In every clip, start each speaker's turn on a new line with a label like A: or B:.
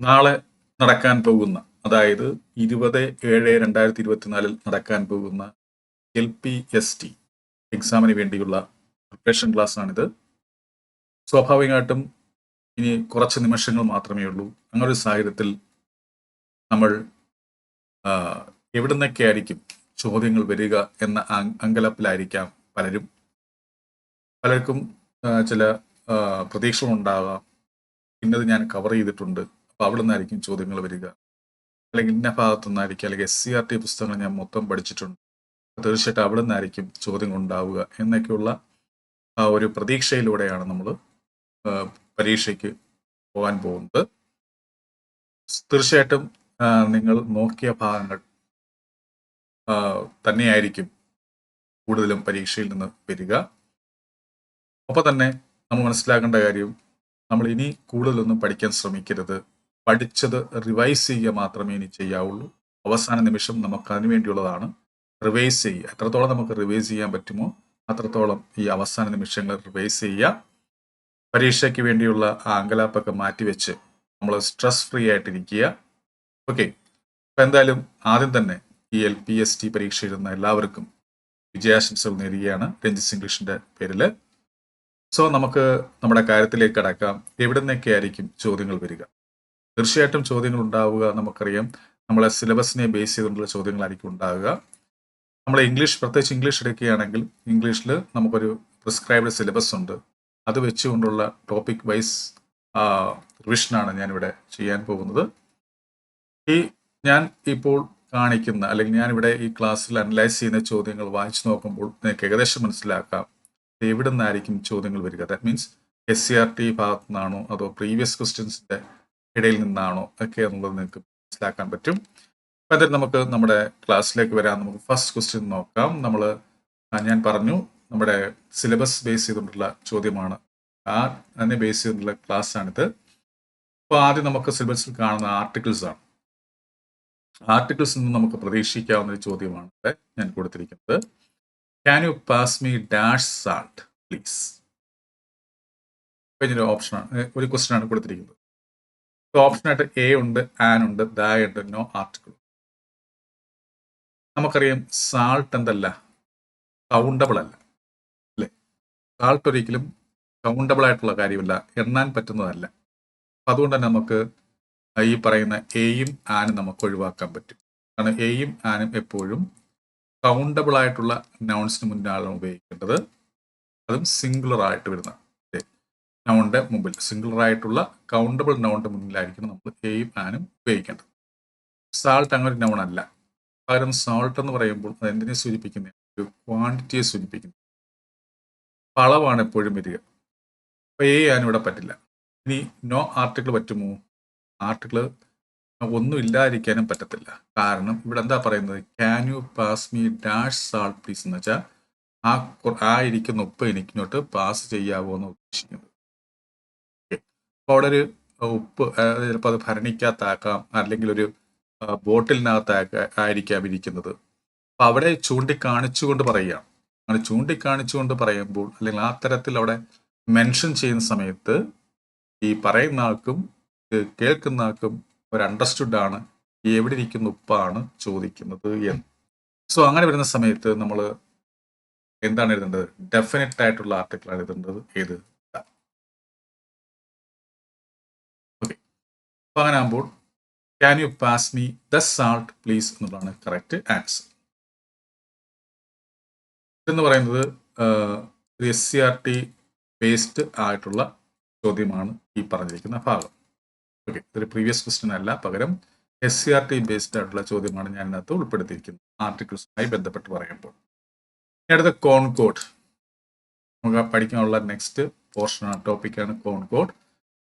A: നാളെ നടക്കാൻ പോകുന്ന അതായത് ഇരുപത് ഏഴ് രണ്ടായിരത്തി ഇരുപത്തിനാലിൽ നടക്കാൻ പോകുന്ന എൽ പി എസ് ടി എക്സാമിന് വേണ്ടിയുള്ള പ്രിപ്പറേഷൻ ക്ലാസ് ആണിത് സ്വാഭാവികമായിട്ടും ഇനി കുറച്ച് നിമിഷങ്ങൾ മാത്രമേ ഉള്ളൂ. അങ്ങനൊരു സാഹചര്യത്തിൽ നമ്മൾ എവിടുന്നൊക്കെ ആയിരിക്കും ചോദ്യങ്ങൾ വരിക എന്ന അങ്കലപ്പിലായിരിക്കാം പലരും. പലർക്കും ചില പ്രതീക്ഷകളുണ്ടാകാം. ഇന്നത് ഞാൻ കവർ ചെയ്തിട്ടുണ്ട്. അപ്പൊ അവിടെ നിന്നായിരിക്കും ചോദ്യങ്ങൾ വരിക. അല്ലെങ്കിൽ ഇന്ന ഭാഗത്തു നിന്നായിരിക്കും അല്ലെങ്കിൽ എസ് സി ആർ ടി പുസ്തകങ്ങൾ ഞാൻ മൊത്തം പഠിച്ചിട്ടുണ്ട്. തീർച്ചയായിട്ടും അവിടെ നിന്നായിരിക്കും ചോദ്യങ്ങൾ ഉണ്ടാവുക എന്നൊക്കെയുള്ള ആ ഒരു പ്രതീക്ഷയിലൂടെയാണ് നമ്മൾ പരീക്ഷയ്ക്ക് പോകാൻ പോകുന്നത്. തീർച്ചയായിട്ടും നിങ്ങൾ നോക്കിയ ഭാഗങ്ങൾ തന്നെയായിരിക്കും കൂടുതലും പരീക്ഷയിൽ നിന്ന് വരിക. അപ്പോൾ തന്നെ നമ്മൾ മനസ്സിലാക്കേണ്ട കാര്യം നമ്മൾ ഇനി കൂടുതലൊന്നും പഠിക്കാൻ ശ്രമിക്കരുത്. പഠിച്ചത് റിവൈസ് ചെയ്യുക മാത്രമേ ഇനി ചെയ്യാവുള്ളൂ. അവസാന നിമിഷം നമുക്ക് അതിനു വേണ്ടിയുള്ളതാണ് റിവൈസ് ചെയ്യുക. എത്രത്തോളം നമുക്ക് റിവൈസ് ചെയ്യാൻ പറ്റുമോ അത്രത്തോളം ഈ അവസാന നിമിഷങ്ങൾ റിവൈസ് ചെയ്യുക. പരീക്ഷയ്ക്ക് വേണ്ടിയുള്ള ആ അങ്കലാപ്പൊക്കെ മാറ്റിവെച്ച് നമ്മൾ സ്ട്രെസ് ഫ്രീ ആയിട്ടിരിക്കുക. ഓക്കെ അപ്പം എന്തായാലും ആദ്യം തന്നെ ഈ എൽ പി എസ് ടി പരീക്ഷ എഴുതുന്ന എല്ലാവർക്കും വിജയാശംസകൾ നേരുകയാണ്. രഞ്ജിത്ത് ഇംഗ്ലീഷിന്റെ പേരിൽ സോ നമുക്ക് നമ്മുടെ കാര്യത്തിലേക്ക് കടക്കാം. എവിടെ നിന്നൊക്കെ ആയിരിക്കും ചോദ്യങ്ങൾ വരിക? തീർച്ചയായിട്ടും ചോദ്യങ്ങൾ ഉണ്ടാവുക നമുക്കറിയാം. നമ്മളെ സിലബസിനെ ബേസ് ചെയ്തുകൊണ്ടുള്ള ചോദ്യങ്ങളായിരിക്കും ഉണ്ടാവുക. നമ്മൾ ഇംഗ്ലീഷ് പ്രത്യേകിച്ച് ഇംഗ്ലീഷ് എടുക്കുകയാണെങ്കിൽ ഇംഗ്ലീഷിൽ നമുക്കൊരു പ്രിസ്ക്രൈബ്ഡ് സിലബസ് ഉണ്ട്. അത് വെച്ചുകൊണ്ടുള്ള ടോപ്പിക് വൈസ് റിവിഷനാണ് ഞാനിവിടെ ചെയ്യാൻ പോകുന്നത്. ഈ ഞാൻ ഇപ്പോൾ കാണിക്കുന്ന അല്ലെങ്കിൽ ഞാനിവിടെ ഈ ക്ലാസ്സിൽ അനലൈസ് ചെയ്യുന്ന ചോദ്യങ്ങൾ വായിച്ചു നോക്കുമ്പോൾ നിങ്ങൾക്ക് ഏകദേശം മനസ്സിലാക്കാം. എവിടെ നിന്നായിരിക്കും ചോദ്യങ്ങൾ വരിക? That means S C R T ഭാഗത്തു നിന്നാണോ അതോ പ്രീവിയസ് ക്വസ്റ്റ്യൻസിന്റെ ഇടയിൽ നിന്നാണോ ഒക്കെ എന്നുള്ളത് നിങ്ങൾക്ക് മനസ്സിലാക്കാൻ പറ്റും. അപ്പൊ നമുക്ക് നമ്മുടെ ക്ലാസ്സിലേക്ക് വരാം. നമുക്ക് ഫസ്റ്റ് ക്വസ്റ്റ്യൻ നോക്കാം. നമ്മൾ ഞാൻ പറഞ്ഞു നമ്മുടെ സിലബസ് ബേസ് ചെയ്തുകൊണ്ടുള്ള ചോദ്യമാണ്. ആ അതിനെ ബേസ് ചെയ്തുകൊണ്ടുള്ള ക്ലാസ് ആണിത്. അപ്പോൾ ആദ്യം നമുക്ക് സിലബസിൽ കാണുന്ന ആർട്ടിക്കിൾസ് ആണ്. ആർട്ടിക്കിൾസ് നിന്ന് നമുക്ക് പ്രതീക്ഷിക്കാവുന്ന ഒരു ചോദ്യമാണ് ഇവിടെ ഞാൻ കൊടുത്തിരിക്കുന്നത്. Can you pass me dash salt please കഴിഞ്ഞൊരു ഓപ്ഷനാണ് ഒരു ക്വസ്റ്റ്യൻ ആണ് കൊടുത്തിരിക്കുന്നത്. ഓപ്ഷനായിട്ട് എ ഉണ്ട് ആൻ ഉണ്ട് ദ ഉണ്ട് നോ ആർട്ടിക്കിൾ നമുക്കറിയാം സാൾട്ട് എന്തല്ല? കൗണ്ടബിൾ അല്ല. അല്ലേ? സാൾട്ട് ഒരിക്കലും കൗണ്ടബിൾ ആയിട്ടുള്ള കാര്യമല്ല. എണ്ണാൻ പറ്റുന്നതല്ല. അപ്പം അതുകൊണ്ട് തന്നെ നമുക്ക് ഈ പറയുന്ന എയും ആനും നമുക്ക് ഒഴിവാക്കാൻ പറ്റും. കാരണം എയും ആനും എപ്പോഴും കൗണ്ടബിൾ ആയിട്ടുള്ള നൗൺസിന് മുന്നാണ് ഉപയോഗിക്കേണ്ടത്. അതും സിംഗുലർ ആയിട്ട് വരുന്ന നൗണിന്റെ മുമ്പിൽ സിംഗുലർ ആയിട്ടുള്ള കൗണ്ടബിൾ നൗണിന്റെ മുന്നിലായിരിക്കണം നമ്മൾ എയും ആനും ഉപയോഗിക്കേണ്ടത്. സാൾട്ട് അങ്ങനെ ഒരു നൗൺ അല്ല. പകരം സാൾട്ട് എന്ന് പറയുമ്പോൾ അത് എന്തിനെ സൂചിപ്പിക്കുന്നത് ഒരു ക്വാണ്ടിറ്റിയെ സൂചിപ്പിക്കുന്നു. അളവാണ് എപ്പോഴും വരിക. അപ്പോൾ എ ആനും ഇവിടെ പറ്റില്ല. ഇനി നോ ആർട്ടിക്കിൾ പറ്റുമോ? ആർട്ടിക്കിൾ ഒന്നും ഇല്ലാതിരിക്കാനും പറ്റത്തില്ല. കാരണം ഇവിടെ എന്താ പറയുന്നത്? Can you pass me dash salt please എന്ന് വെച്ചാൽ ആ ആ ഇരിക്കുന്ന ഉപ്പ് എനിക്കിങ്ങോട്ട് പാസ് ചെയ്യാവോ എന്ന് ഉദ്ദേശിക്കുന്നത് അപ്പോൾ അവിടെ ഒരു ഉപ്പ് ചിലപ്പോൾ അത് ഭരണിക്കകത്താക്കാം അല്ലെങ്കിൽ ഒരു ബോട്ടിലിനകത്ത് ആയിരിക്കാം ഇരിക്കുന്നത്. അപ്പൊ അവിടെ ചൂണ്ടിക്കാണിച്ചുകൊണ്ട് പറയുകയാണ്. അങ്ങനെ ചൂണ്ടിക്കാണിച്ചുകൊണ്ട് പറയുമ്പോൾ അല്ലെങ്കിൽ ആ തരത്തിൽ അവിടെ മെൻഷൻ ചെയ്യുന്ന സമയത്ത് ഈ പറയുന്ന ആൾക്കും കേൾക്കുന്ന ആൾക്കും ഒരു അണ്ടർസ്റ്റുഡ് ആണ് എവിടെ ഇരിക്കുന്ന ഉപ്പാണ് ചോദിക്കുന്നത് എന്ന്. സോ അങ്ങനെ വരുന്ന സമയത്ത് നമ്മൾ എന്താണ് എഴുതേണ്ടത്? ഡെഫിനറ്റ് ആയിട്ടുള്ള ആർട്ടിക്കിൾ ആണ് എഴുതേണ്ടത്. ഏത്? ആകുമ്പോൾ can you pass me the salt please എന്നുള്ളതാണ് കറക്റ്റ് ആൻസർ എന്ന് പറയുന്നത് S C R T based ആയിട്ടുള്ള ചോദ്യമാണ് ഈ പറഞ്ഞിരിക്കുന്ന ഭാഗം. ഓക്കെ ഇതൊരു പ്രീവിയസ് ക്വസ്റ്റ്യൻ അല്ല. പകരം S C R T based ആയിട്ടുള്ള ചോദ്യമാണ് ഞാൻ ഇതിനകത്ത് ഉൾപ്പെടുത്തിയിരിക്കുന്നത്. ആർട്ടിക്കിൾസുമായി ബന്ധപ്പെട്ട് പറയുമ്പോൾ. അടുത്ത കോൺകോഡ് നമുക്ക് പഠിക്കാനുള്ള നെക്സ്റ്റ് പോർഷനാണ് ടോപ്പിക്കാണ് കോൺകോഡ്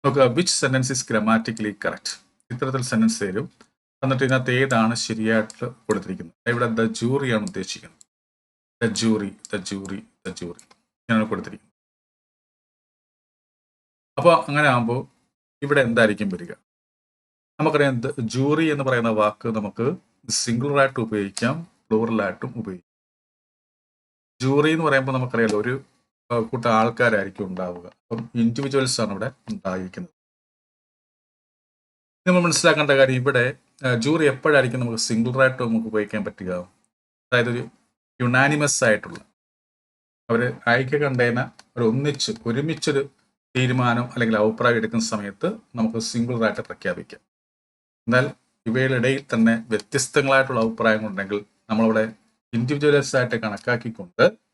A: നോക്കുക which sentence is grammatically correct ഇത്തരത്തിൽ സെന്റൻസ് തരും. എന്നിട്ട് ഇതിനകത്ത് ഏതാണ് ശരിയായിട്ട് കൊടുത്തിരിക്കുന്നത്? ഇവിടെ ദ ജൂറിയാണ് ഉദ്ദേശിക്കുന്നത്. The jury the jury the jury. ഇങ്ങനെയാണ് കൊടുത്തിരിക്കുന്നത്. അപ്പോൾ അങ്ങനെ ആകുമ്പോൾ ഇവിടെ എന്തായിരിക്കും വരിക? നമുക്കറിയാം ജൂറി എന്ന് പറയുന്ന വാക്ക് നമുക്ക് സിംഗുലറായിട്ട് ഉപയോഗിക്കാം ഫ്ലോറലായിട്ടും ഉപയോഗിക്കാം. ജൂറി എന്ന് പറയുമ്പോൾ നമുക്കറിയാലോ ഒരു കൂട്ടം ആൾക്കാരായിരിക്കും ഉണ്ടാവുക. അപ്പം ഇൻഡിവിജ്വൽസ് ആണ് ഇവിടെ ഉണ്ടായിരിക്കുന്നത്. നമ്മൾ മനസ്സിലാക്കേണ്ട കാര്യം ഇവിടെ ജൂറി എപ്പോഴായിരിക്കും നമുക്ക് സിംഗിൾ ആയിട്ട് നമുക്ക് ഉപയോഗിക്കാൻ പറ്റുക? അതായത് ഒരു യുണാനിമസ് ആയിട്ടുള്ള അവർ ഐക്യ കണ്ടേന ഒരു ഒന്നിച്ച് ഒരുമിച്ചൊരു തീരുമാനം അല്ലെങ്കിൽ അഭിപ്രായം എടുക്കുന്ന സമയത്ത് നമുക്ക് സിംഗിൾ ആയിട്ട് പ്രഖ്യാപിക്കാം. എന്നാൽ ഇവയിലിടയിൽ തന്നെ വ്യത്യസ്തങ്ങളായിട്ടുള്ള അഭിപ്രായങ്ങളുണ്ടെങ്കിൽ നമ്മളവിടെ ഇൻഡിവിജ്വൽസ് ആയിട്ട് കണക്കാക്കിക്കൊണ്ട്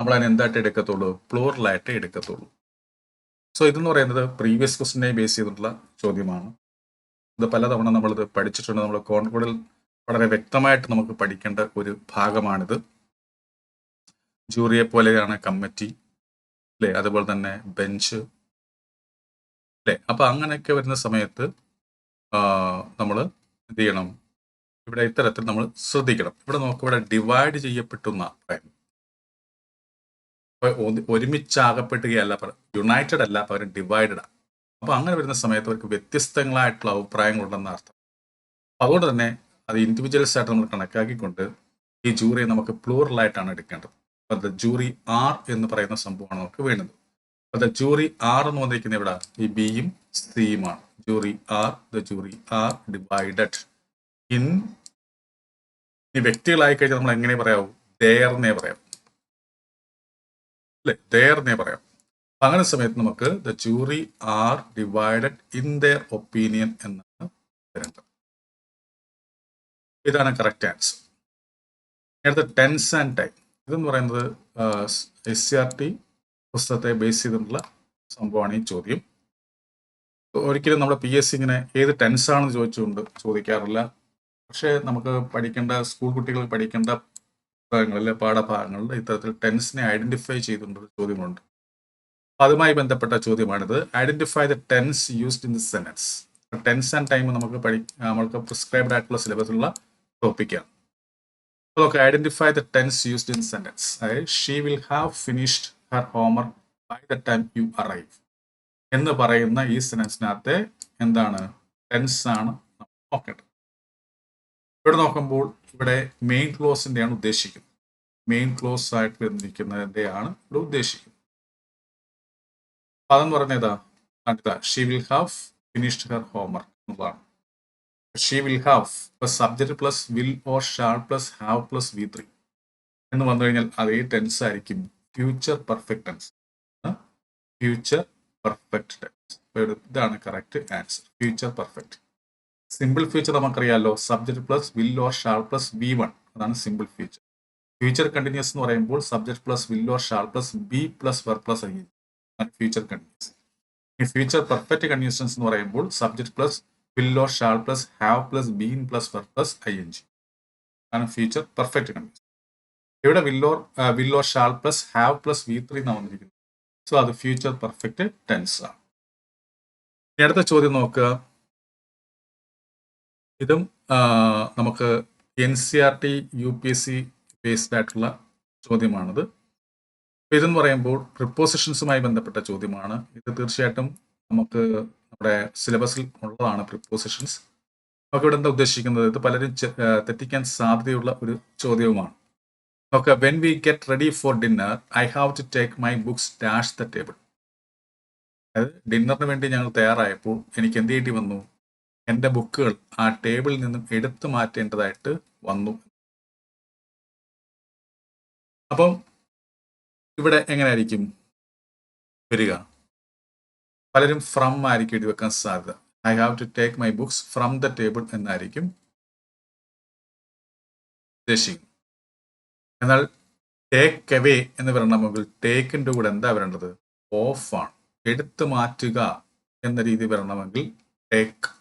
A: നമ്മൾ അതിന് എന്തായിട്ട് എടുക്കത്തുള്ളൂ? പ്ലൂറലായിട്ട് എടുക്കത്തുള്ളൂ. സോ ഇതെന്ന് പറയുന്നത് പ്രീവിയസ് ക്വസ്റ്റിനെ ബേസ് ചെയ്തിട്ടുള്ള ചോദ്യമാണ്. ഇത് പലതവണ നമ്മളിത് പഠിച്ചിട്ടുണ്ട്. നമ്മൾ കോൺകോഡിൽ വളരെ വ്യക്തമായിട്ട് നമുക്ക് പഠിക്കേണ്ട ഒരു ഭാഗമാണിത്. ജൂറിയെ പോലെയാണ് കമ്മിറ്റി അല്ലേ അതുപോലെ തന്നെ ബെഞ്ച് അല്ലേ അപ്പൊ അങ്ങനെയൊക്കെ വരുന്ന സമയത്ത് നമ്മൾ എന്ത് ചെയ്യണം? ഇവിടെ ഇത്തരത്തിൽ നമ്മൾ ശ്രദ്ധിക്കണം. ഇവിടെ നോക്കുക ഇവിടെ ഡിവൈഡ് ചെയ്യപ്പെട്ടുന്ന ഒരുമിച്ചാകപ്പെടുകയല്ല യുണൈറ്റഡ് അല്ല പകരം ആണ് അപ്പൊ അങ്ങനെ വരുന്ന സമയത്ത് അവർക്ക് വ്യത്യസ്തങ്ങളായിട്ടുള്ള അഭിപ്രായങ്ങളുണ്ടെന്ന അർത്ഥം. അതുകൊണ്ട് തന്നെ അത് ഇൻഡിവിജ്വൽസ് ആയിട്ട് നമ്മൾ കണക്കാക്കിക്കൊണ്ട് ഈ ജൂറിയെ നമുക്ക് പ്ലൂറലായിട്ടാണ് എടുക്കേണ്ടത്. അപ്പൊ ദ ജൂറി ആർ എന്ന് പറയുന്ന സംഭവമാണ് നമുക്ക് വേണ്ടത്. അപ്പൊ ദ ജൂറി ആർ എന്ന് വന്നിരിക്കുന്ന ഇവിടെ ഈ ബിയും സിയുമാണ് jury are the jury are divided in ഈ വ്യക്തികളായി കഴിഞ്ഞാൽ നമ്മൾ എങ്ങനെ പറയാവൂ? ദയർന്നേ പറയാം അല്ലെ ദേർന്നേ പറയാം. അങ്ങനെ സമയത്ത് നമുക്ക് the jury are divided in their opinion എന്നാണ് വരേണ്ടത്. ഇതാണ് കറക്റ്റ് ആൻസർ അടുത്ത ടെൻസ് ആൻഡ് ടൈം ഇതെന്ന് പറയുന്നത് എസ് സി ആർ ടി പുസ്തകത്തെ ബേസ് ചെയ്തിട്ടുള്ള സംഭവമാണ് ഈ ചോദ്യം. ഒരിക്കലും നമ്മുടെ പി എസ് സി ഇങ്ങനെ ഏത് ടെൻസ് ആണെന്ന് ചോദിച്ചുകൊണ്ട് ചോദിക്കാറില്ല. പക്ഷേ നമുക്ക് പഠിക്കേണ്ട സ്കൂൾ കുട്ടികൾ പഠിക്കേണ്ട പുസ്തകങ്ങളിൽ പാഠഭാഗങ്ങളിൽ ഇത്തരത്തിൽ ടെൻസിനെ ഐഡന്റിഫൈ ചെയ്തുകൊണ്ട് ചോദ്യമുണ്ട്. അതുമായി ബന്ധപ്പെട്ട ചോദ്യമാണിത്. Identify the tense used in the sentence tense and time നമുക്ക് പഠി നമ്മൾക്ക് പ്രിസ്ക്രൈബ്ഡ് ആയിട്ടുള്ള സിലബസിലുള്ള ടോപ്പിക്കാണ് നമുക്ക് identify the tense used in sentence അതായത് she will have finished her homework by the time you arrive എന്ന് പറയുന്ന ഈ സെനൻസിനകത്തെ എന്താണ്? ടെൻസ് ആണ്. നോക്കേണ്ടത് ഇവിടെ നോക്കുമ്പോൾ ഇവിടെ മെയിൻ ക്ലോസിന്റെയാണ് ഉദ്ദേശിക്കുന്നത്. മെയിൻ ക്ലോസ് ആയിട്ട് വന്നിരിക്കുന്നതിന്റെയാണ് ഇവിടെ ഉദ്ദേശിക്കുന്നത്. അതെന്ന് പറഞ്ഞതാ അടുത്ത she will have finished her homework എന്നുള്ളതാണ് she will have subject plus will or shall plus have plus V three എന്ന് വന്നു കഴിഞ്ഞാൽ അതേ ടെൻസ് ആയിരിക്കും. Future perfect tense future perfect tense ഇതാണ് correct answer future perfect simple future നമുക്കറിയാമല്ലോ subject plus will or shall plus V one അതാണ് simple future future continuous എന്ന് പറയുമ്പോൾ subject plus will or shall plus be plus verb plus ആയിരിക്കും future continuous ഈ future perfect continuous tense എന്ന് പറയുമ്പോൾ subject plus will or shall plus have plus been plus verb plus I N G അതാണ് future perfect continuous ഇവിടെ will or will or shall plus have plus V three എന്നാണ് വന്നിരിക്കുന്നത്. So അത് future perfect tense ആണ്. ഇനി അടുത്ത ചോദ്യം നോക്കുക. ഇതും നമുക്ക് N C R T U P S C based ആയിട്ടുള്ള ചോദ്യമാണിത്. ഇതെന്ന് പറയുമ്പോൾ പ്രിപ്പോസിഷൻസുമായി ബന്ധപ്പെട്ട ചോദ്യമാണ്. ഇത് തീർച്ചയായിട്ടും നമുക്ക് നമ്മുടെ സിലബസിൽ ഉള്ളതാണ് പ്രിപ്പോസിഷൻസ് നമുക്ക് ഇവിടെ എന്താ ഉദ്ദേശിക്കുന്നത്? ഇത് പലരും തെറ്റിക്കാൻ സാധ്യതയുള്ള ഒരു ചോദ്യവുമാണ്. Okay when we get ready for dinner I have to take my books dash the table അതായത് ഡിന്നറിന് വേണ്ടി ഞങ്ങൾ തയ്യാറായപ്പോൾ എനിക്ക് എന്ത് ചെയ്യേണ്ടി വന്നു? എന്റെ ബുക്കുകൾ ആ ടേബിളിൽ നിന്നും എടുത്തു മാറ്റേണ്ടതായിട്ട് വന്നു. അപ്പം ഇവിടെ എങ്ങനെയായിരിക്കും വരിക? പലരും ഫ്രം ആയിരിക്കും എഴുതി വെക്കാൻ സാധ്യത. I have to take my books from the table എന്നായിരിക്കും ഉദ്ദേശിക്കും എന്നാൽ ടേക്ക് അവേ എന്ന് പറയണമെങ്കിൽ ടേക്കിന്റെ കൂടെ എന്താ വരേണ്ടത്? ഓഫ് ആണ്. എടുത്തു മാറ്റുക എന്ന രീതി വരണമെങ്കിൽ ടേക്ക്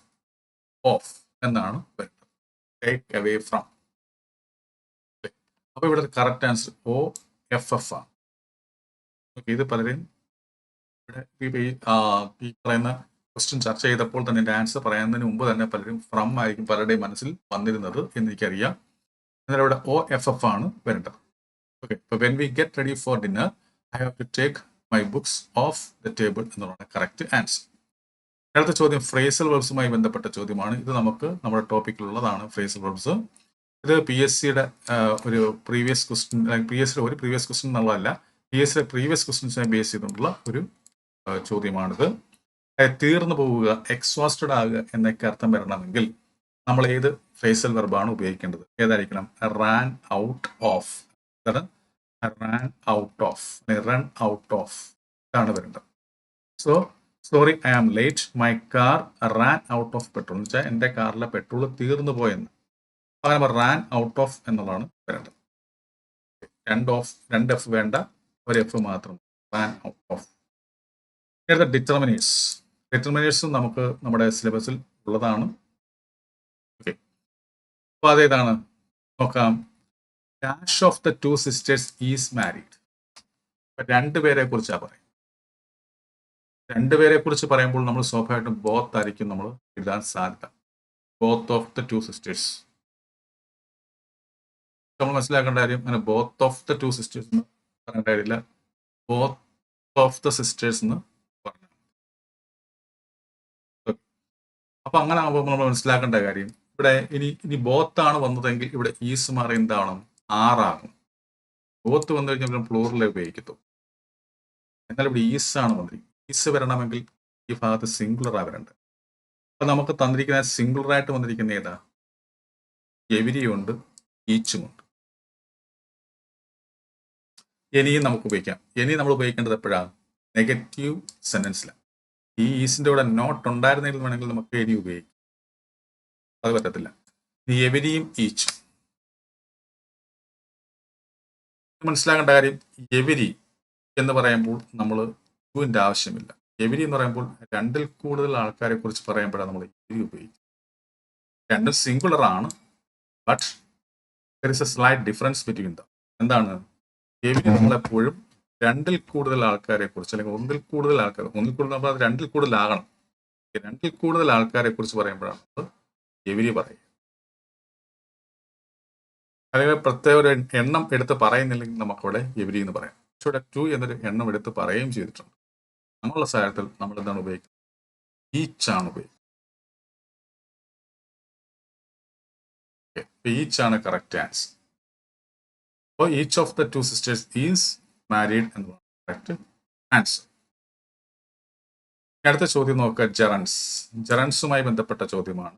A: ഓഫ് എന്നാണ് വരുന്നത്. ടേക്ക് അവേ ഫ്രം അപ്പൊ ഇവിടെ correct answer O F F ആണ്. ഇത് പലരെയും ഇവിടെ ഈ പറയുന്ന ക്വസ്റ്റ്യൻ ചർച്ച ചെയ്തപ്പോൾ തന്നെ എന്റെ ആൻസർ പറയുന്നതിന് മുമ്പ് തന്നെ പലരും ഫ്രം ആയിരിക്കും പലരുടെയും മനസ്സിൽ വന്നിരുന്നത് എന്ന് എനിക്കറിയാം. എന്നാൽ ഇവിടെ ഒ എഫ് എഫ് ആണ് വരേണ്ടത്. ഓക്കെ ഇപ്പോൾ when we get ready for dinner I have to take my books off the table എന്നുള്ളതാണ് കറക്റ്റ് ആൻസർ അടുത്ത ചോദ്യം ഫ്രേസൽ വെർബ്സുമായി ബന്ധപ്പെട്ട ചോദ്യമാണ്. ഇത് നമുക്ക് നമ്മുടെ ടോപ്പിക്കിലുള്ളതാണ് ഫ്രേസൽ വെർബ്സ് ഇത് പി എസ് സിയുടെ ഒരു പ്രീവിയസ് ക്വസ്റ്റ്യൻ പി എസ് സിയുടെ ഒരു പ്രീവിയസ് ക്വസ്റ്റ്യൻ എന്നുള്ളതല്ല പി എസ് സിയുടെ പ്രീവിയസ് ക്വസ്റ്റ്യൻസിനെ ബേസ് ചെയ്തിട്ടുള്ള ഒരു ചോദ്യമാണിത്. തീർന്നു പോവുക എക്സോസ്റ്റഡ് ആകുക എന്നൊക്കെ അർത്ഥം വരണമെങ്കിൽ നമ്മൾ ഏത് ഫേസൽ വെർബാണ് ഉപയോഗിക്കേണ്ടത്? ഏതായിരിക്കണം? Ran out of ran out of run out of ഇതാണ് വരേണ്ടത്. So sorry I am late my car ran out of petrol എന്ന് വെച്ചാൽ എന്റെ കാറിലെ പെട്രോൾ തീർന്നു പോയെന്ന്. അങ്ങനെ റാൻ ഔട്ട് ഓഫ് എന്നുള്ളതാണ് വരേണ്ടത്. രണ്ട് ഓഫ് രണ്ട് എഫ് വേണ്ട. ഒരു എഫ് മാത്രം. റാൻ ഔട്ട് ഓഫ് നേരത്തെ ഡിറ്റർമിനേഴ്സ് ഡിറ്റർമിനേഴ്സും നമുക്ക് നമ്മുടെ സിലബസിൽ ഉള്ളതാണ്. ഓക്കെ അപ്പോൾ അതേതാണ് നോക്കാം. Dash of the two sisters is married രണ്ടുപേരെ കുറിച്ചാണ് പറയും രണ്ടുപേരെ കുറിച്ച് പറയുമ്പോൾ നമ്മൾ സ്വാഭാവികമായിട്ടും ബോത്ത് ആയിരിക്കും നമ്മൾ എഴുതാൻ സാധ്യത. Both of the two sisters നമ്മൾ മനസ്സിലാക്കേണ്ട കാര്യം അങ്ങനെ both of the two sisters എന്ന് പറയേണ്ട കാര്യമില്ല. ബോത്ത് ഓഫ് ദ സിസ്റ്റേഴ്സ് എന്ന് പറഞ്ഞു അപ്പൊ അങ്ങനെ ആകുമ്പോൾ നമ്മൾ മനസ്സിലാക്കേണ്ട കാര്യം ഇവിടെ ഇനി ഇനി ബോത്ത് ആണ് വന്നതെങ്കിൽ ഇവിടെ ഈസ് മാറി എന്താവണം? ആറാകും ബോത്ത് വന്നു കഴിഞ്ഞാൽ പ്ലൂറിലെ ഉപയോഗിക്കത്തു എന്നാൽ ഇവിടെ ഈസ് ആണ് വന്നിരിക്കുന്നത്. ഈസ് വരണമെങ്കിൽ ഈ ഭാഗത്ത് സിംഗുലർ ആ വരേണ്ടത് അപ്പൊ നമുക്ക് തന്നിരിക്കുന്ന സിംഗുലർ ആയിട്ട് വന്നിരിക്കുന്ന ഏതാ? എവിരിയുണ്ട് ഈച്ചുമുണ്ട്. എനിയും നമുക്ക് ഉപയോഗിക്കാം. ഇനി നമ്മൾ ഉപയോഗിക്കേണ്ടത് എപ്പോഴാണ് നെഗറ്റീവ് സെന്റൻസിലാണ് ഈ ഈസിന്റെ കൂടെ നോട്ട് ഉണ്ടായിരുന്നെങ്കിൽ വേണമെങ്കിൽ നമുക്ക് എനി ഉപയോഗിക്കാം. അത് പറ്റത്തില്ല. എവരിയും ഈച്ചും. മനസ്സിലാക്കേണ്ട കാര്യം എവരി എന്ന് പറയുമ്പോൾ നമ്മൾ ടുവിന്റെ ആവശ്യമില്ല. എവിരി എന്ന് പറയുമ്പോൾ രണ്ടിൽ കൂടുതൽ ആൾക്കാരെ കുറിച്ച് പറയുമ്പോഴാണ് നമ്മൾ എവരി ഉപയോഗിക്കുന്നത്. രണ്ടും സിംഗുലർ ആണ് but there is a slight difference between the എന്താണ്? എവരി നമ്മളെപ്പോഴും രണ്ടിൽ കൂടുതൽ ആൾക്കാരെ കുറിച്ച് അല്ലെങ്കിൽ ഒന്നിൽ കൂടുതൽ ആൾക്കാർ ഒന്നിൽ കൂടുതൽ നമ്മൾ രണ്ടിൽ കൂടുതലാകണം രണ്ടിൽ കൂടുതൽ ആൾക്കാരെ കുറിച്ച് പറയുമ്പോഴാണ് നമ്മൾ എവരി പറയുക. അല്ലെങ്കിൽ പ്രത്യേക ഒരു എണ്ണം എടുത്ത് പറയുന്നില്ലെങ്കിൽ നമുക്കവിടെ എവരി എന്ന് പറയാം. ടു എന്നൊരു എണ്ണം എടുത്ത് പറയുകയും ചെയ്തിട്ടുണ്ട്. അങ്ങനെയുള്ള സാഹചര്യത്തിൽ നമ്മൾ എന്താണ് ഉപയോഗിക്കുന്നത്? ഈച്ച് ആണ് ഉപയോഗിക്കുന്നത്. ആണ് കറക്റ്റ് ആൻസർ അപ്പോൾ each of the two sisters is married എന്നതാണ് കറക്റ്റ് ആൻസർ അടുത്ത ചോദ്യം നോക്കുക ജെറൻസ് ജെറൻസുമായി ബന്ധപ്പെട്ട ചോദ്യമാണ്.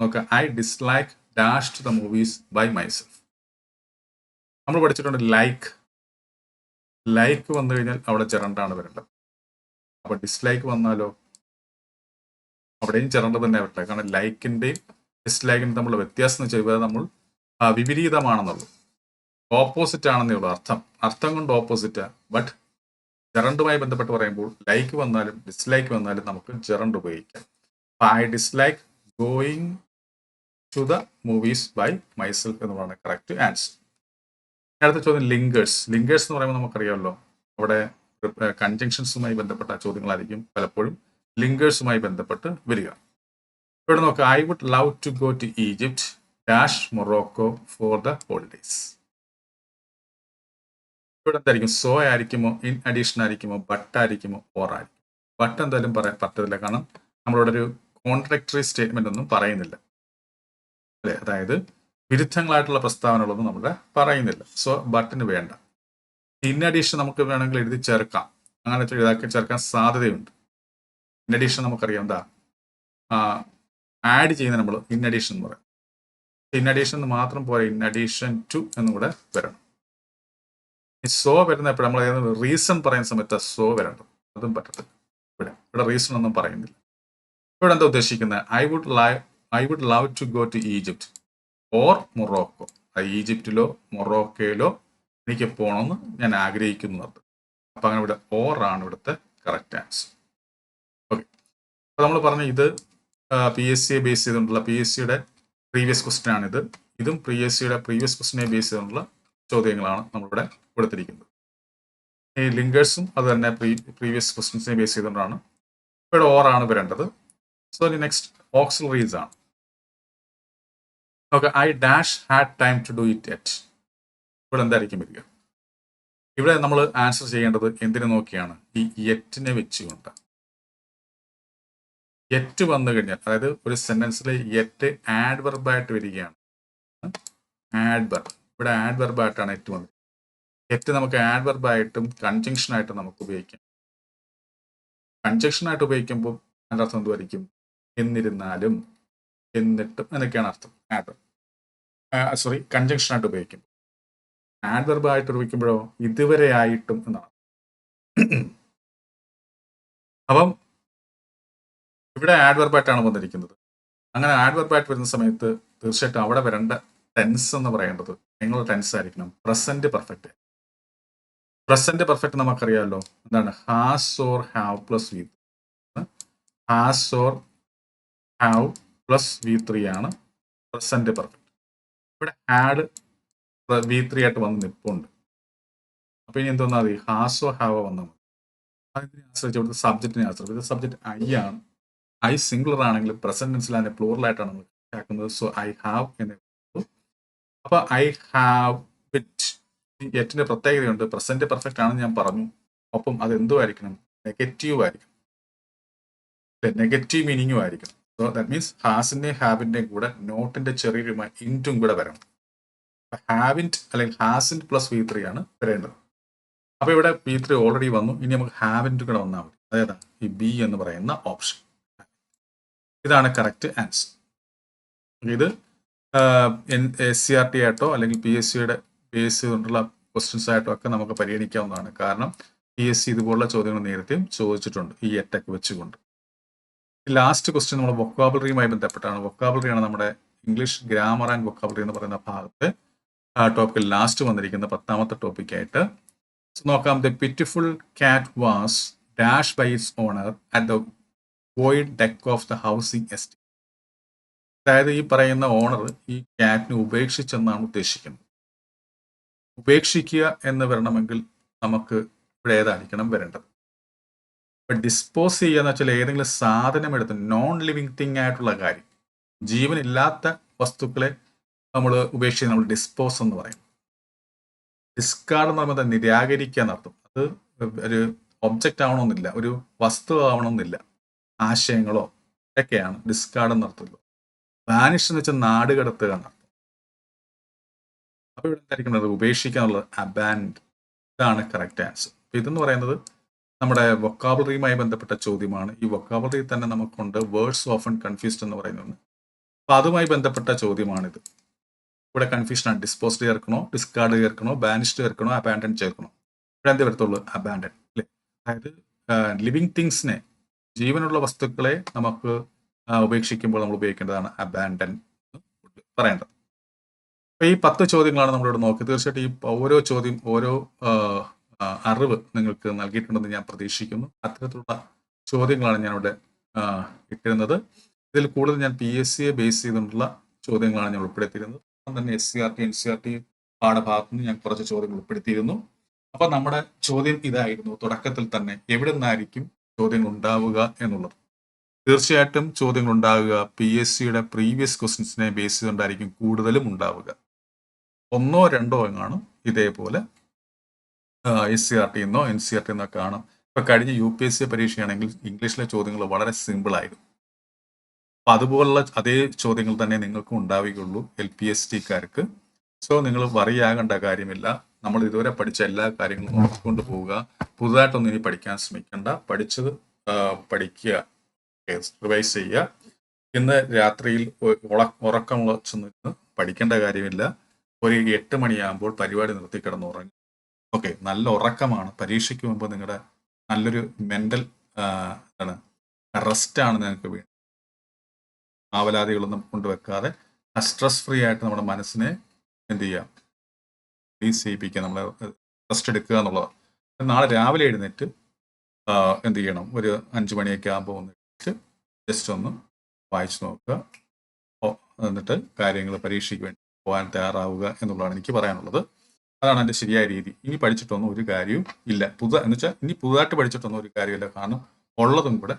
A: നോക്കുക I dislike dash the movies by myself നമ്മൾ പഠിച്ചിട്ടുണ്ട് ലൈക്ക് ലൈക്ക് വന്നു കഴിഞ്ഞാൽ അവിടെ ചിരണ്ടാണ് വരേണ്ടത്. അപ്പൊ ഡിസ്ലൈക്ക് വന്നാലോ? അവിടെയും ചിരണ്ട തന്നെ വരട്ടെ കാരണം ലൈക്കിന്റെയും ഡിസ്ലൈക്കിന്റെ തമ്മിലുള്ള വ്യത്യാസം എന്ന് നമ്മൾ വിപരീതമാണെന്നുള്ളൂ. ഓപ്പോസിറ്റ് ആണെന്നേ ഉള്ളൂ അർത്ഥം. അർത്ഥം കൊണ്ട് ഓപ്പോസിറ്റ് ബട്ട് ജെറണ്ടുമായി ബന്ധപ്പെട്ട് പറയുമ്പോൾ ലൈക്ക് വന്നാലും ഡിസ്ലൈക്ക് വന്നാലും നമുക്ക് ജെറണ്ട് ഉപയോഗിക്കാം. I dislike going to the movies by myself എന്നുള്ളതാണ് കറക്റ്റ് ആൻസർ അടുത്ത ചോദ്യം ലിങ്കേഴ്സ് ലിങ്കേഴ്സ് എന്ന് പറയുമ്പോൾ നമുക്കറിയാമല്ലോ അവിടെ കൺജങ്ഷൻസുമായി ബന്ധപ്പെട്ട ചോദ്യങ്ങളായിരിക്കും പലപ്പോഴും ലിങ്കേഴ്സുമായി ബന്ധപ്പെട്ട് വരിക. ഇവിടെ നോക്കുക I would love to go to Egypt dash Morocco for the holidays ഇവിടെ എന്തായിരിക്കും? സോ ആയിരിക്കുമോ? ഇൻ അഡീഷൻ ആയിരിക്കുമോ? ബട്ട് ആയിരിക്കുമോ? ഓർ ആയിരിക്കും ബട്ട് എന്തായാലും പറയാൻ പറ്റത്തില്ല. കാരണം നമ്മളിവിടെ ഒരു കോൺട്രക്ടറി സ്റ്റേറ്റ്മെന്റ് ഒന്നും പറയുന്നില്ല. അല്ലെ? അതായത് വിരുദ്ധങ്ങളായിട്ടുള്ള പ്രസ്താവനകളൊന്നും നമ്മുടെ പറയുന്നില്ല. സോ ബട്ടിന് വേണ്ട. ഇൻ അഡീഷൻ നമുക്ക് വേണമെങ്കിൽ എഴുതി ചേർക്കാം. അങ്ങനെ എഴുതാക്കി ചേർക്കാൻ സാധ്യതയുണ്ട്. ഇൻ അഡീഷൻ നമുക്കറിയാം എന്താ? ആഡ് ചെയ്യുന്ന നമ്മൾ ഇൻ അഡീഷൻ എന്ന് പറയും. ഇൻ അഡീഷൻ എന്ന് മാത്രം പോരാ ഇൻ അഡീഷൻ ടു എന്നും കൂടെ വരണം. ഈ സോ വരുന്ന എപ്പോഴും? നമ്മൾ റീസൺ പറയുന്ന സമയത്ത് സോ വരേണ്ടത്. അതും പറ്റത്തില്ല. ഇവിടെ. ഇവിടെ റീസൺ ഒന്നും പറയുന്നില്ല. ഇവിടെ എന്താ ഉദ്ദേശിക്കുന്നത് I would live I would love to go to Egypt or Morocco ഈജിപ്തിലോ മൊറോക്കോയിലോ എനിക്ക് പോകണമെന്ന് ഞാൻ ആഗ്രഹിക്കുന്നു അർത്ഥം അപ്പൊ അങ്ങനെ ഇവിടെ ഓർ ആണ് ഇവിടുത്തെ കറക്റ്റ് ആൻസർ ഓക്കെ അപ്പൊ നമ്മൾ പറഞ്ഞ ഇത് പി എസ് സിയെ ബേസ് ചെയ്തുകൊണ്ടുള്ള പി എസ് സിയുടെ പ്രീവിയസ് ക്വസ്റ്റ്യൻ ആണിത് ഇതും. പി എസ് സിയുടെ പ്രീവിയസ് ക്വസ്റ്റിനെ ബേസ് ചെയ്തുകൊണ്ടുള്ള ചോദ്യങ്ങളാണ് നമ്മളിവിടെ കൊടുത്തിരിക്കുന്നത്. ഈ ലിങ്കേഴ്സും അത് തന്നെ പ്രീ പ്രീവിയസ് ക്വസ്റ്റ്യൻസിനെ ബേസ് ചെയ്തുകൊണ്ടാണ്. ഇവിടെ ഓറാണ് വരേണ്ടത്. സോ നെക്സ്റ്റ് ഓക്സിലറീസ് ആണ് okay I dash had time to do it yet ഇവിടെ എന്തായിരിക്കും വരിക? ഇവിടെ നമ്മൾ ആൻസർ ചെയ്യേണ്ടത് എന്തിനു നോക്കിയാണ്? ഈ യെറ്റിനെ വെച്ചുകൊണ്ട്. എറ്റ് വന്നു കഴിഞ്ഞാൽ അതായത് ഒരു സെന്റൻസിൽ എറ്റ് യെറ്റ് ആഡ്വർബായിട്ട് വരികയാണ്. ആഡ് വെർബ് ഇവിടെ ആഡ് വെർബായിട്ടാണ് എറ്റ് വന്നത്. എറ്റ് നമുക്ക് ആഡ് വെർബായിട്ടും കൺജങ്ഷനായിട്ടും നമുക്ക് ഉപയോഗിക്കാം. കൺജങ്ഷനായിട്ട് ഉപയോഗിക്കുമ്പോൾ അതിന്റെ അർത്ഥം എന്തുമായിരിക്കും എന്നിരുന്നാലും എന്നിട്ടും എന്നൊക്കെയാണ് അർത്ഥം. ആഡ് സോറി കൺജങ്ഷൻ ആയിട്ട് ഉപയോഗിക്കും. ആഡ്വർബ് ആയിട്ട് ഉപയോഗിക്കുമ്പോഴോ? ഇതുവരെ ആയിട്ടും എന്നാണ്. അപ്പം ഇവിടെ ആഡ്വർബ് ആയിട്ടാണ് വന്നിരിക്കുന്നത്. അങ്ങനെ ആഡ്വർബ് ആയിട്ട് വരുന്ന സമയത്ത് തീർച്ചയായിട്ടും അവിടെ വരേണ്ട ടെൻസ് എന്ന് പറയേണ്ടത് നിങ്ങൾ ടെൻസ് ആയിരിക്കണം. പ്രസന്റ് പെർഫെക്റ്റ് പ്രസന്റ് പെർഫെക്റ്റ് നമുക്കറിയാമല്ലോ. എന്താണ്? Has or have plus V has or have plus V three ആണ് പ്രസന്റ് പെർഫെക്റ്റ് ഇവിടെ ഹാഡ് വി ത്രീ ആയിട്ട് വന്ന് നിൽപ്പുണ്ട് അപ്പൊ ഇനി എന്തോന്നാ മതി? ഹാസോ ഹാവോ വന്നാൽ മതി. അതിനെ ആശ്രയിച്ച് ഇവിടുത്തെ സബ്ജക്റ്റിനെ ആശ്രയിച്ച്? ഇത് സബ്ജക്റ്റ് ഐ ആണ്. ഐ സിംഗുലർ ആണെങ്കിൽ പ്രസന്റ് അതിനെ പ്ലൂറൽ ആയിട്ടാണ് നമ്മൾ ആക്കുന്നത് സോ ഐ ഹാവ് എന്ന് അപ്പൊ ഐ ഹാവ് ഇറ്റ് എറ്റിന്റെ പ്രത്യേകതയുണ്ട്. പ്രസന്റ് പെർഫെക്റ്റ് ആണെന്ന് ഞാൻ പറഞ്ഞു. ഒപ്പം അത് എന്തോ ആയിരിക്കണം. നെഗറ്റീവ് ആയിരിക്കണം നെഗറ്റീവ് മീനിങ്ങും ആയിരിക്കണം. സോ ദാറ്റ് മീൻസ് ഹാസിന്റെയും ഹാവിന്റെയും കൂടെ നോട്ടിന്റെ ചെറിയൊരു ഇന്റും കൂടെ വരണം. ഹാവിന്റ് അല്ലെങ്കിൽ ഹാസിന്റ് പ്ലസ് വി ത്രീ ആണ് വരേണ്ടത്. അപ്പോൾ ഇവിടെ വി ത്രീ ഓൾറെഡി വന്നു. ഇനി നമുക്ക് ഹാവിന്റ് കൂടെ വന്നാൽ മതി. അതായത് ഈ ബി എന്ന് പറയുന്ന ഓപ്ഷൻ ഇതാണ് കറക്റ്റ് ആൻസർ ഇത് എസ് സി ആർ ടി ആയിട്ടോ അല്ലെങ്കിൽ പി എസ് സിയുടെ ബേസ് കൊണ്ടുള്ള ക്വസ്റ്റ്യൻസ് ആയിട്ടോ ഒക്കെ നമുക്ക് പരിഗണിക്കാവുന്നതാണ്. കാരണം പി എസ് സി ഇതുപോലുള്ള ചോദ്യങ്ങൾ നേരത്തെയും ചോദിച്ചിട്ടുണ്ട്. ഈ എട്ടൊക്കെ വെച്ചുകൊണ്ട്. ലാസ്റ്റ് ക്വസ്റ്റ്യൻ നമ്മൾ വൊക്കാബുലറിയുമായി ബന്ധപ്പെട്ടാണ്. വൊക്കാബുലറിയാണ് നമ്മുടെ ഇംഗ്ലീഷ് ഗ്രാമർ ആൻഡ് വൊക്കാബുലറി എന്ന് പറയുന്ന ഭാഗത്ത് ആ ടോപ്പിക്കിൽ ലാസ്റ്റ് വന്നിരിക്കുന്ന പത്താമത്തെ ടോപ്പിക്കായിട്ട് നോക്കാം. The pitiful cat was dash by its owner at the void deck of the housing estate അതായത് ഈ പറയുന്ന ഓണർ ഈ കാറ്റിനെ ഉപേക്ഷിച്ചെന്നാണ് ഉദ്ദേശിക്കുന്നത്. ഉപേക്ഷിക്കുക എന്ന് വരണമെങ്കിൽ നമുക്ക് ഇവിടെ ഏതായിരിക്കണം വരേണ്ടത്? ഡിസ്പോസ് ചെയ്യുക എന്ന് വെച്ചാൽ ഏതെങ്കിലും സാധനം എടുത്ത് നോൺ ലിവിങ് തിങ് ആയിട്ടുള്ള കാര്യം. ജീവനില്ലാത്ത വസ്തുക്കളെ നമ്മൾ ഉപേക്ഷിച്ച് നമ്മൾ ഡിസ്പോസ് എന്ന് പറയും. ഡിസ്കാർഡ് എന്ന് പറയുമ്പോൾ നിരാകരിക്കുക എന്നർത്ഥം അത് ഒരു ഒബ്ജക്റ്റ് ആവണമെന്നില്ല ഒരു വസ്തു ആവണമെന്നില്ല. ആശയങ്ങളോ ഒക്കെയാണ് ഡിസ്കാർഡ് എന്നർത്ഥമുള്ളത് വാനിഷ് എന്ന് വെച്ചാൽ നാട് കടത്തുക എന്നർത്ഥം അപ്പോൾ ഇവിടെ എന്തായിരിക്കുന്നത് ഉപേക്ഷിക്കുക എന്നുള്ളത് അബാൻഡ് ഇതാണ് കറക്റ്റ് ആൻസർ ഇതെന്ന് പറയുന്നത് നമ്മുടെ വൊക്കാബുലറിയുമായി ബന്ധപ്പെട്ട ചോദ്യമാണ്. ഈ വൊക്കാബുലറി തന്നെ നമുക്കുണ്ട്. വേർഡ്സ് ഓഫൺ കൺഫ്യൂസ്ഡ് എന്ന് പറയുന്നത്. അപ്പൊ അതുമായി ബന്ധപ്പെട്ട ചോദ്യമാണിത്. ഇവിടെ കൺഫ്യൂഷൻ ആണ്. ഡിസ്പോസ്ഡ് ചേർക്കണോ? ഡിസ്കാർഡ് ചേർക്കണോ? ബാനിഷ്ഡ് ചേർക്കണോ? അബാൻഡൻ ചേർക്കണോ? ഇവിടെ എന്ത് വരത്തുള്ളൂ? അബാൻഡൻ അല്ലേ? അതായത് ലിവിങ് തിങ്സിനെ ജീവനുള്ള വസ്തുക്കളെ നമുക്ക് ഉപേക്ഷിക്കുമ്പോൾ നമ്മൾ ഉപയോഗിക്കേണ്ടതാണ് അബാൻഡൻ പറയേണ്ടത്. അപ്പൊ ഈ പത്ത് ചോദ്യങ്ങളാണ് നമ്മളിവിടെ നോക്കി തീർച്ചയായിട്ടും ഈ ഓരോ ചോദ്യം ഓരോ അറിവ് നിങ്ങൾക്ക് നൽകിയിട്ടുണ്ടെന്ന് ഞാൻ പ്രതീക്ഷിക്കുന്നു. അത്തരത്തിലുള്ള ചോദ്യങ്ങളാണ് ഞാനിവിടെ ഇട്ടിരുന്നത്. ഇതിൽ കൂടുതൽ ഞാൻ പി എസ് സിയെ ബേസ് ചെയ്തുകൊണ്ടുള്ള ചോദ്യങ്ങളാണ് ഞാൻ ഉൾപ്പെടുത്തിയിരുന്നത്. തന്നെ S C R T N C R T പാഠഭാഗത്തു നിന്ന് ഞാൻ കുറച്ച് ചോദ്യങ്ങൾ ഉൾപ്പെടുത്തിയിരുന്നു. അപ്പൊ നമ്മുടെ ചോദ്യം ഇതായിരുന്നു. തുടക്കത്തിൽ തന്നെ എവിടെ നിന്നായിരിക്കും ചോദ്യങ്ങൾ ഉണ്ടാവുക എന്നുള്ളത്. തീർച്ചയായിട്ടും ചോദ്യങ്ങൾ ഉണ്ടാവുക പി എസ് സിയുടെ പ്രീവിയസ് ക്വസ്റ്റ്യൻസിനെ ബേസ് ചെയ്തുകൊണ്ടായിരിക്കും കൂടുതലും ഉണ്ടാവുക. ഒന്നോ രണ്ടോ എങ്ങാണ് ഇതേപോലെ എസ് സി ആർ ടി എന്നോ എൻ സി ആർ ടി എന്നോ കാണും. ഇപ്പൊ കഴിഞ്ഞ യു പി എസ് സി പരീക്ഷയാണെങ്കിൽ ഇംഗ്ലീഷിലെ ചോദ്യങ്ങൾ വളരെ സിമ്പിൾ ആയിരുന്നു അപ്പൊ അതുപോലുള്ള അതേ ചോദ്യങ്ങൾ തന്നെ നിങ്ങൾക്കും ഉണ്ടാവുകയുള്ളൂ എൽ പി എസ് ടിക്കാർക്ക്. സോ നിങ്ങൾ വറിയാകേണ്ട കാര്യമില്ല. നമ്മൾ ഇതുവരെ പഠിച്ച എല്ലാ കാര്യങ്ങളും നോക്കിക്കൊണ്ട് പോവുക. പുതുതായിട്ടൊന്നും ഇനി പഠിക്കാൻ ശ്രമിക്കേണ്ട. പഠിച്ചത് പഠിക്കുക റിവൈസ് ചെയ്യുക. ഇന്ന് രാത്രിയിൽ ഉറക്കം നിന്ന് പഠിക്കേണ്ട കാര്യമില്ല. ഒരു എട്ട് മണിയാകുമ്പോൾ പരിപാടി നിർത്തി കിടന്നുറങ്ങി ഓക്കെ നല്ല ഉറക്കമാണ്. പരീക്ഷയ്ക്ക് മുമ്പ് നിങ്ങളുടെ നല്ലൊരു മെന്റൽ എന്താണ് റെസ്റ്റാണ് നിങ്ങൾക്ക് വേണ്ടത്. ആവലാതികളൊന്നും കൊണ്ടുവെക്കാതെ സ്ട്രെസ് ഫ്രീ ആയിട്ട് നമ്മുടെ മനസ്സിനെ എന്ത് ചെയ്യാം? റിലീസ് ചെയ്യിപ്പിക്കുക നമ്മൾ റെസ്റ്റ് എടുക്കുക എന്നുള്ളതാണ്. നാളെ രാവിലെ എഴുന്നേറ്റ് എന്ത് ചെയ്യണം? ഒരു അഞ്ച് മണിയൊക്കെ ആകുമ്പോൾ ഒന്ന് ജസ്റ്റ് ഒന്ന് വായിച്ചു നോക്കുക. എന്നിട്ട് കാര്യങ്ങൾ പരീക്ഷയ്ക്ക് വേണ്ടി പോകാൻ തയ്യാറാവുക എന്നുള്ളതാണ് എനിക്ക് പറയാനുള്ളത്. അതാണ് എന്റെ ശരിയായ രീതി. ഇനി പഠിച്ചിട്ടൊന്നും ഒരു കാര്യവും ഇല്ല. പുതു എന്ന് വെച്ചാൽ ഇനി പുതുതായിട്ട് പഠിച്ചിട്ടൊന്നും ഒരു കാര്യമില്ല. കാരണം ഉള്ളതും കൂടെ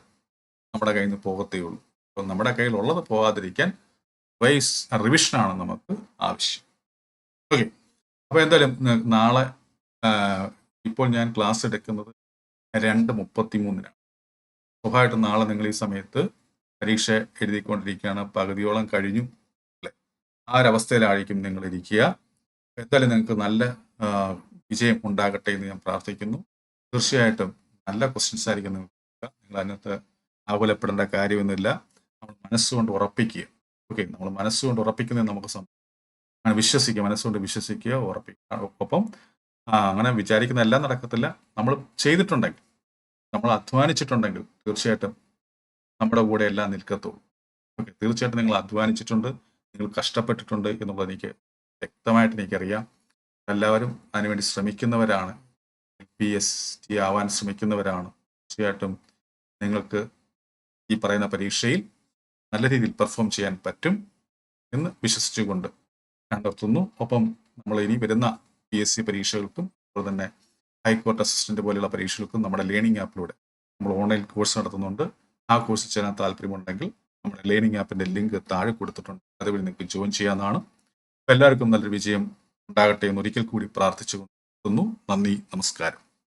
A: നമ്മുടെ കയ്യിൽ നിന്ന് പോകത്തേ ഉള്ളൂ. അപ്പം നമ്മുടെ കയ്യിൽ ഉള്ളത് പോകാതിരിക്കാൻ വൈസ് റിവിഷനാണ് നമുക്ക് ആവശ്യം. ഓക്കെ അപ്പോൾ എന്തായാലും നാളെ ഇപ്പോൾ ഞാൻ ക്ലാസ് എടുക്കുന്നത് രണ്ട് മുപ്പത്തി മൂന്നിനാണ് സ്വാഭാവികമായിട്ടും നാളെ നിങ്ങൾ ഈ സമയത്ത് പരീക്ഷ എഴുതിക്കൊണ്ടിരിക്കുകയാണ്. പകുതിയോളം കഴിഞ്ഞു. ആ ഒരവസ്ഥയിലായിരിക്കും നിങ്ങൾ ഇരിക്കുക. എന്തായാലും നിങ്ങൾക്ക് നല്ല വിജയം ഉണ്ടാകട്ടെ എന്ന് ഞാൻ പ്രാർത്ഥിക്കുന്നു. തീർച്ചയായിട്ടും നല്ല ക്വസ്റ്റ്യൻസ് ആയിരിക്കും നിങ്ങൾക്ക്. നിങ്ങൾ അതിനകത്ത് ആകുലപ്പെടേണ്ട കാര്യമൊന്നുമില്ല. നമ്മൾ മനസ്സുകൊണ്ട് ഉറപ്പിക്കുക. ഓക്കെ നമ്മൾ മനസ്സുകൊണ്ട് ഉറപ്പിക്കുന്നത് നമുക്ക് അങ്ങനെ വിശ്വസിക്കുക മനസ്സുകൊണ്ട് വിശ്വസിക്കുക ഉറപ്പിക്കുക. ഒപ്പം അങ്ങനെ വിചാരിക്കുന്ന എല്ലാം നടക്കത്തില്ല. നമ്മൾ ചെയ്തിട്ടുണ്ടെങ്കിൽ നമ്മൾ അധ്വാനിച്ചിട്ടുണ്ടെങ്കിൽ തീർച്ചയായിട്ടും നമ്മുടെ കൂടെ എല്ലാം നിൽക്കത്തുള്ളൂ. ഓക്കെ തീർച്ചയായിട്ടും നിങ്ങൾ അധ്വാനിച്ചിട്ടുണ്ട് നിങ്ങൾ കഷ്ടപ്പെട്ടിട്ടുണ്ട് എന്നുള്ളത് എനിക്ക് വ്യക്തമായിട്ട് എനിക്കറിയാം. എല്ലാവരും അതിനുവേണ്ടി ശ്രമിക്കുന്നവരാണ്. പി എസ് ടി ആവാൻ ശ്രമിക്കുന്നവരാണ്. തീർച്ചയായിട്ടും നിങ്ങൾക്ക് ഈ പറയുന്ന പരീക്ഷയിൽ നല്ല രീതിയിൽ പെർഫോം ചെയ്യാൻ പറ്റും എന്ന് വിശ്വസിച്ചുകൊണ്ട് ഞാൻ നിർത്തുന്നു ഒപ്പം നമ്മൾ ഇനി വരുന്ന പി എസ് സി പരീക്ഷകൾക്കും അതുപോലെ തന്നെ ഹൈക്കോർട്ട് അസിസ്റ്റന്റ് പോലെയുള്ള പരീക്ഷകൾക്കും നമ്മുടെ ലേണിംഗ് ആപ്പിലൂടെ നമ്മൾ ഓൺലൈൻ കോഴ്സ് നടത്തുന്നുണ്ട്. ആ കോഴ്സ് ചേരാൻ താല്പര്യമുണ്ടെങ്കിൽ നമ്മുടെ ലേണിംഗ് ആപ്പിന്റെ ലിങ്ക് താഴെ കൊടുത്തിട്ടുണ്ട്. അതുവഴി നിങ്ങൾക്ക് ജോയിൻ ചെയ്യാവുന്നതാണ്. എല്ലാവർക്കും നല്ലൊരു വിജയം ഉണ്ടാകട്ടെ എന്ന് ഒരിക്കൽ കൂടി പ്രാർത്ഥിച്ചുകൊണ്ടിരുന്നു നന്ദി നമസ്കാരം.